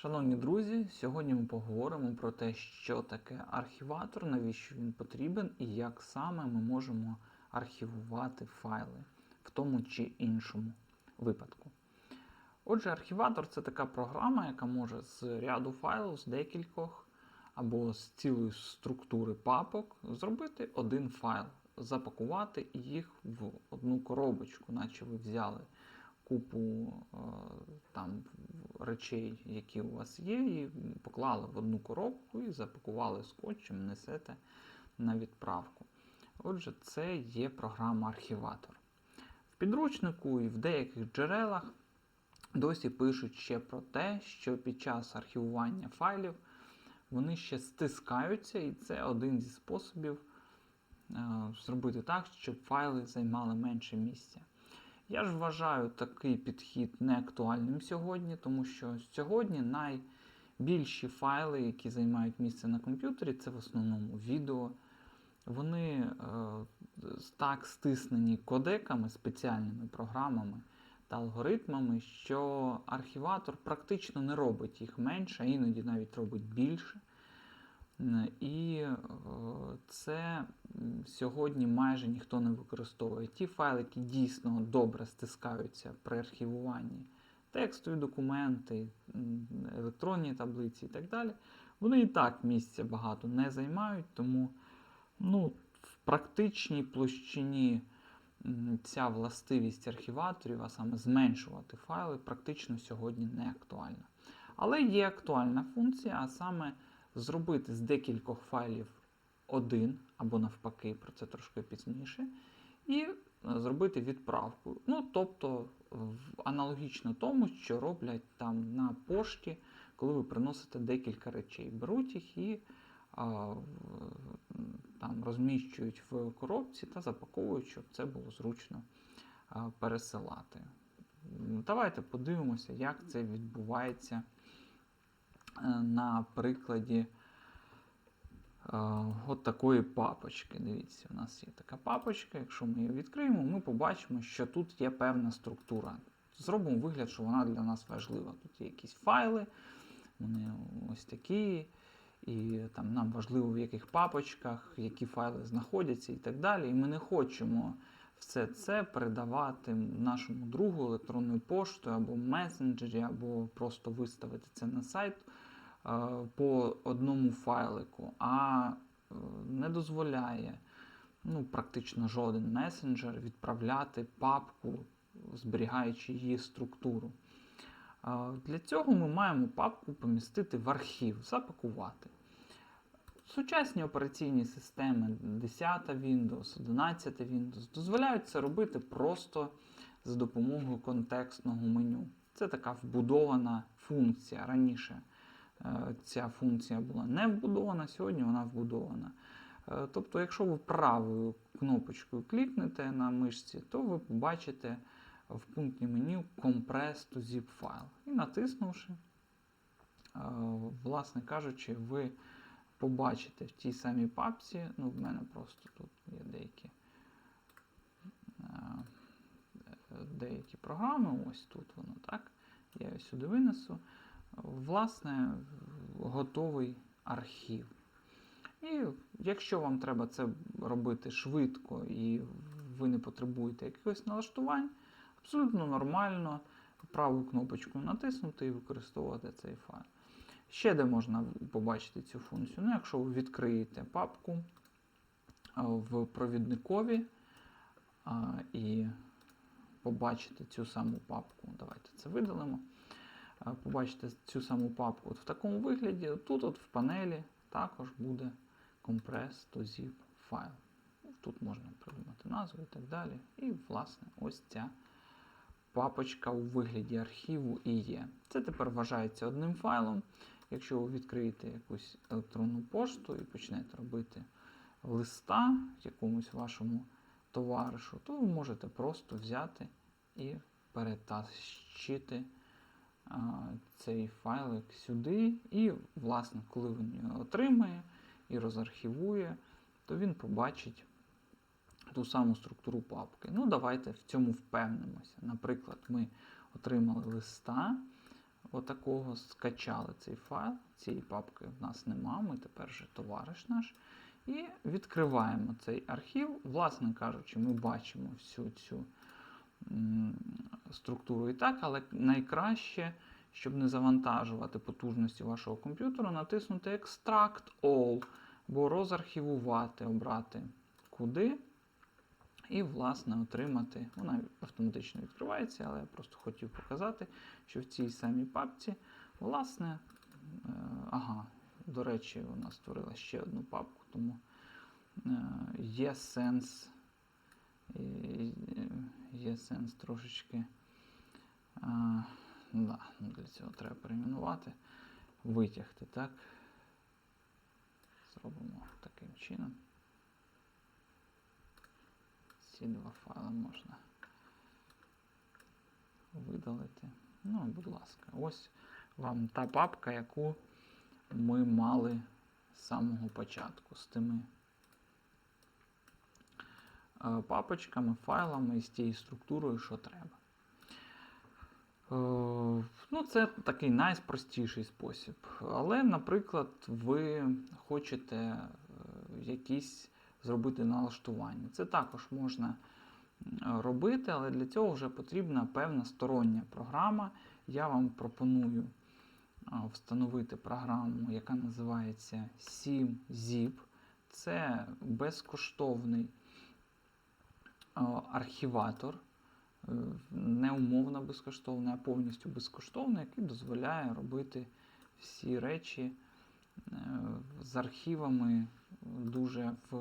Шановні друзі, сьогодні ми поговоримо про те, що таке архіватор, навіщо він потрібен і як саме ми можемо архівувати файли в тому чи іншому випадку. Отже, архіватор це така програма, яка може з ряду файлів, з декількох або з цілої структури папок зробити один файл, запакувати їх в одну коробочку, наче ви взяли купу е, там речей, які у вас є, і поклали в одну коробку і запакували скотчем, несете на відправку. Отже, це є програма архіватор. В підручнику і в деяких джерелах досі пишуть ще про те, що під час архівування файлів вони ще стискаються, і це один зі способів е, зробити так, щоб файли займали менше місця. Я ж вважаю такий підхід неактуальним сьогодні, тому що сьогодні найбільші файли, які займають місце на комп'ютері, це в основному відео. Вони е, так стиснені кодеками, спеціальними програмами та алгоритмами, що архіватор практично не робить їх менше, а іноді навіть робить більше. І е, це сьогодні майже ніхто не використовує. Ті файли, які дійсно добре стискаються при архівуванні, текстові документи, електронні таблиці і так далі, вони і так місця багато не займають, тому ну, в практичній площині ця властивість архіваторів, а саме зменшувати файли, практично сьогодні не актуальна. Але є актуальна функція, а саме зробити з декількох файлів один, або навпаки, про це трошки пізніше, і е, зробити відправку. Ну, тобто, аналогічно тому, що роблять там на пошті, коли ви приносите декілька речей. Беруть їх і а, там розміщують в коробці та запаковують, щоб це було зручно пересилати. Давайте подивимося, як це відбувається на прикладі е, от такої папочки. Дивіться, у нас є така папочка. Якщо ми її відкриємо, ми побачимо, що тут є певна структура. Зробимо вигляд, що вона для нас важлива. Тут є якісь файли, вони ось такі. І там нам важливо, в яких папочках, які файли знаходяться і так далі. І ми не хочемо все це передавати нашому другу електронною поштою або месенджері, або просто виставити це на сайт по одному файлику, а е, не дозволяє ну, практично жоден месенджер відправляти папку, зберігаючи її структуру. Для цього ми маємо папку помістити в архів, запакувати. Сучасні операційні системи 10 Windows, 11 Windows дозволяють це робити просто за допомогою контекстного меню. Це така вбудована функція. Раніше е, ця функція була не вбудована, сьогодні вона вбудована. Е, Тобто, якщо ви правою кнопочкою клікнете на мишці, то ви побачите в пункті меню Compress to zip файл. І натиснувши, е, власне кажучи, ви побачите в тій самій папці, ну, в мене просто тут є деякі, е, деякі програми, ось тут воно так. Я його сюди винесу. Власне, готовий архів. І якщо вам треба це робити швидко і ви не потребуєте якихось налаштувань, абсолютно нормально праву кнопочку натиснути і використовувати цей файл. Ще де можна побачити цю функцію. Ну, якщо ви відкриєте папку в провідникові і побачите цю саму папку, давайте це видалимо. Побачите цю саму папку от в такому вигляді. Тут от в панелі також буде compress to zip файл. Тут можна придумати назву і так далі. І, власне, ось ця папочка у вигляді архіву і є. Це тепер вважається одним файлом. Якщо ви відкриєте якусь електронну пошту і почнете робити листа якомусь вашому товаришу, то ви можете просто взяти і перетащити цей файлик сюди. І, власне, коли він його отримає і розархівує, то він побачить ту саму структуру папки. Ну, давайте в цьому впевнимося. Наприклад, ми отримали листа, отакого скачали цей файл. Цієї папки в нас нема, ми тепер вже товариш наш. І відкриваємо цей архів. Власне кажучи, ми бачимо всю цю структуру і так, але найкраще, щоб не завантажувати потужності вашого комп'ютера, натиснути Extract All, бо розархівувати, обрати куди. І, власне, отримати, вона автоматично відкривається, але я просто хотів показати, що в цій самій папці, власне, е, ага, до речі, вона створила ще одну папку, тому е, є сенс, є сенс трошечки. Е, да, для цього треба перейменувати, витягти, так? Зробимо таким чином. Ці два файли можна видалити. Ну, будь ласка, ось вам та папка, яку ми мали з самого початку з тими е, папочками, файлами і з тією структурою, що треба. Е, Ну, це такий найпростіший спосіб. Але, наприклад, ви хочете е, якісь зробити налаштування. Це також можна робити, але для цього вже потрібна певна стороння програма. Я вам пропоную встановити програму, яка називається SimZip. Це безкоштовний архіватор, е, не умовно безкоштовний, а повністю безкоштовний, який дозволяє робити всі речі е, з архівами дуже в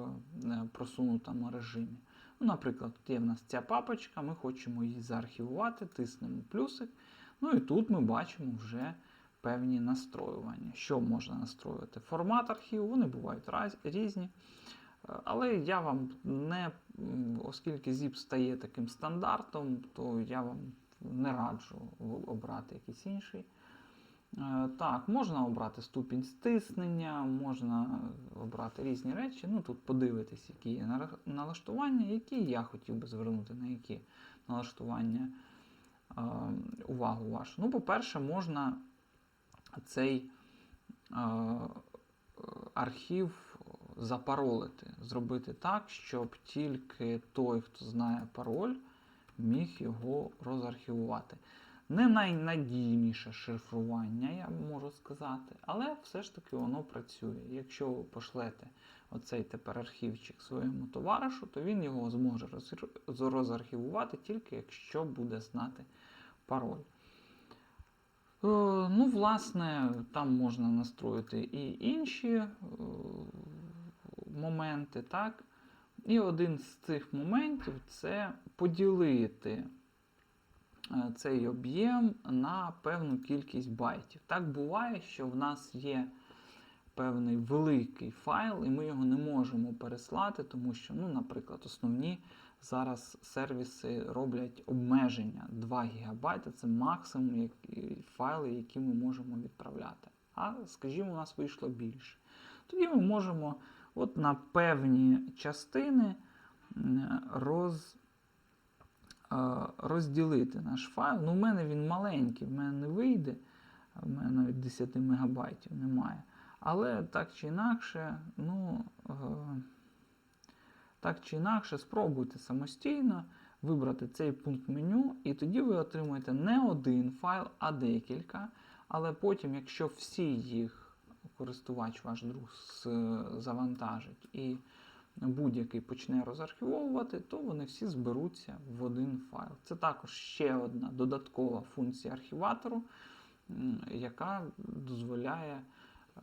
е, просунутому режимі. Ну, наприклад, тут є в нас ця папочка, ми хочемо її заархівувати, тиснемо плюсик. Ну і тут ми бачимо вже певні настроювання. Що можна настроювати? Формат архіву, вони бувають різні. Е, Але я вам не, оскільки ZIP стає таким стандартом, то я вам не раджу обрати якийсь інший. Е, Так, можна обрати ступінь стиснення, можна обрати різні речі. Ну, тут подивитись, які є налаштування, які я хотів би звернути на які налаштування е, увагу вашу. Ну, по-перше, можна цей е, архів запаролити, зробити так, щоб тільки той, хто знає пароль, міг його розархівувати. Не найнадійніше шифрування, я можу сказати, але все ж таки воно працює. Якщо ви пошлете оцей тепер архівчик своєму товаришу, то він його зможе роз- розархівувати тільки якщо буде знати пароль. Е, Ну, власне, там можна настроїти і інші е, моменти, так? І один з цих моментів це поділити е, цей об'єм на певну кількість байтів. Так буває, що в нас є певний великий файл, і ми його не можемо переслати, тому що, ну, наприклад, основні зараз сервіси роблять обмеження 2 ГБ це максимум файли, які ми можемо відправляти. А, скажімо, у нас вийшло більше. Тоді ми можемо от на певні частини роз, е, розділити наш файл. Ну, в мене він маленький, в мене не вийде, в мене навіть 10 мегабайтів немає. Але так чи інакше, ну, е, так чи інакше, спробуйте самостійно вибрати цей пункт меню, і тоді ви отримуєте не один файл, а декілька. Але потім, якщо всі їх користувач, ваш друг, завантажить і будь-який почне розархівовувати, то вони всі зберуться в один файл. Це також ще одна додаткова функція архіватору, яка дозволяє.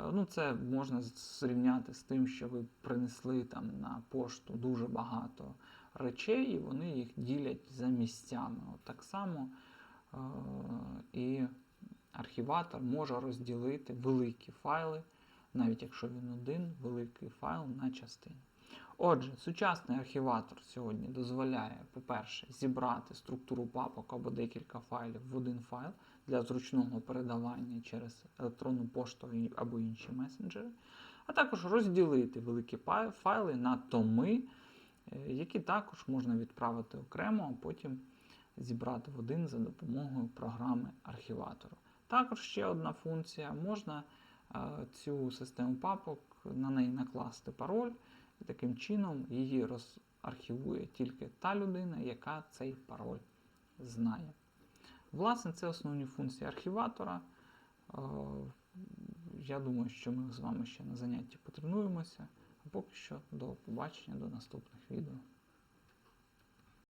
е, Ну, це можна зрівняти з тим, що ви принесли там на пошту дуже багато речей, і вони їх ділять за місцями. От так само е, і архіватор може розділити великі файли, навіть якщо він один, великий файл на частини. Отже, сучасний архіватор сьогодні дозволяє, по-перше, зібрати структуру папок або декілька файлів в один файл для зручного передавання через електронну пошту або інші месенджери, а також розділити великі файли на томи, е, які також можна відправити окремо, а потім зібрати в один за допомогою програми архіватору. Також ще одна функція. Можна е, цю систему папок на неї накласти пароль, і таким чином її розархівує тільки та людина, яка цей пароль знає. Власне, це основні функції архіватора. Е, Я думаю, що ми з вами ще на занятті потренуємося. А поки що до побачення, до наступних відео.